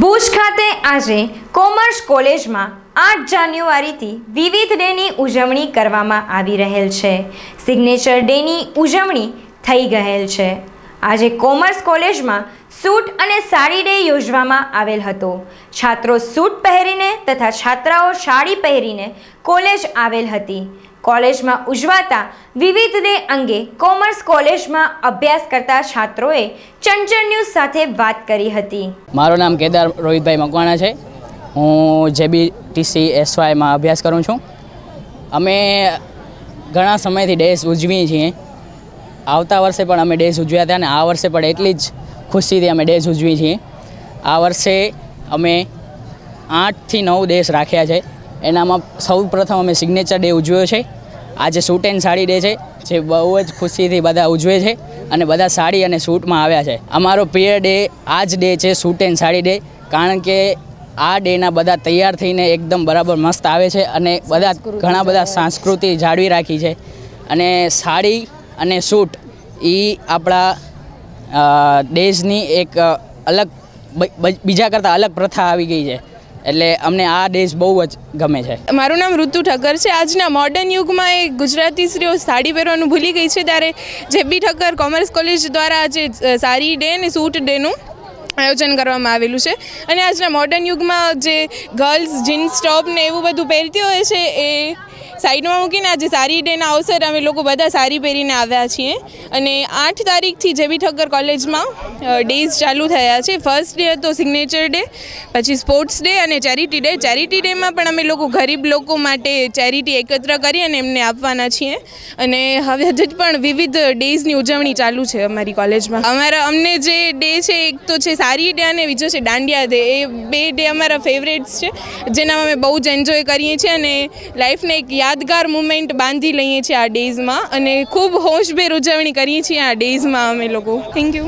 ભુજ ખાતે આજે કોમર્સ કોલેજમાં આઠ જાન્યુઆરીથી વિવિધ ડેની ઉજવણી કરવામાં આવી રહેલ છે. સિગ્નેચર ડેની ઉજવણી થઈ ગયેલ છે. આજે કોમર્સ કોલેજમાં સૂટ અને સાડી ડે યોજવામાં આવેલ હતો. છાત્રો સૂટ પહેરીને તથા છાત્રાઓ સાડી પહેરીને કોલેજ આવેલ હતી. કોલેજમાં ઉજવાતા વિવિધ ડે અંગે કોમર્સ કોલેજમાં અભ્યાસ કરતા છાત્રોએ ચંચળ ન્યૂઝ સાથે વાત કરી હતી. મારું નામ કેદાર રોહિતભાઈ મકવાણા છે. હું જેબી ટીસી એસવાયમાં અભ્યાસ કરું છું. અમે ઘણા સમયથી ડેસ ઉજવીએ છીએ. આવતા વર્ષે પણ અમે ડેઝ ઉજવ્યા હતા અને આ વર્ષે પણ એટલી જ ખુશીથી અમે ડેઝ ઉજવીએ છીએ. આ વર્ષે અમે આઠથી નવ દેશ રાખ્યા છે. એનામાં સૌ પ્રથમ અમે સિગ્નેચર ડે ઉજવ્યો છે. આજે સૂટ એન્ડ સાડી ડે છે, જે બહુ જ ખુશીથી બધા ઉજવે છે અને બધા સાડી અને સૂટમાં આવ્યા છે. અમારો પ્રિય ડે આ જ ડે છે સૂટ એન્ડ સાડી ડે, કારણ કે આ ડેના બધા તૈયાર થઈને એકદમ બરાબર મસ્ત આવે છે અને બધા ઘણા બધા સંસ્કૃતિ જાળવી રાખી છે. અને સાડી અને સૂટ એ આપણા દેશની એક અલગ બીજા કરતાં અલગ પ્રથા આવી ગઈ છે. એટલે અમને આ ડેઝ બહુ જ ગમે છે. મારું નામ ઋતુ ઠક્કર છે. આજના મોડર્ન યુગમાં એ ગુજરાતી સ્ત્રીઓ સાડી પહેરવાનું ભૂલી ગઈ છે ત્યારે જે બી ઠક્કર કોમર્સ કોલેજ દ્વારા આજે સારી ડે અને સૂટ ડેનું આયોજન કરવામાં આવેલું છે. અને આજના મોડર્ન યુગમાં જે ગર્લ્સ જીન્સ ટોપ ને એવું બધું પહેરતી હોય છે, એ સાઈડમાં મૂકીને આજે સારી ડેના અવસર અમે લોકો બધા સારી પહેરીને આવ્યા છીએ. અને આઠ તારીખથી જેબી ઠક્કર કોલેજમાં ડેઝ ચાલુ થયા છે. ફર્સ્ટ ડે હતો સિગ્નેચર ડે પછી સ્પોર્ટ્સ ડે અને ચેરિટી ડે ચેરિટી ડેમાં પણ અમે લોકો ગરીબ લોકો માટે ચેરિટી એકત્ર કરી અને એમને આપવાના છીએ. અને હવે હજુ પણ વિવિધ ડેઝની ઉજવણી ચાલુ છે અમારી કોલેજમાં. અમારા અમને જે ડે છે, એક તો છે સારી ડે અને બીજો છે દાંડિયા ડે. એ બે ડે અમારા ફેવરેટ્સ છે, જેનામાં અમે બહુ જ એન્જોય કરીએ છીએ અને લાઈફને એક યાદગાર મુમેન્ટ બાંધી લઈએ છીએ આ ડેઝમાં અને ખૂબ હોશભેર ઉજવણી કરીએ છીએ આ ડેઝમાં અમે લોકો. Thank you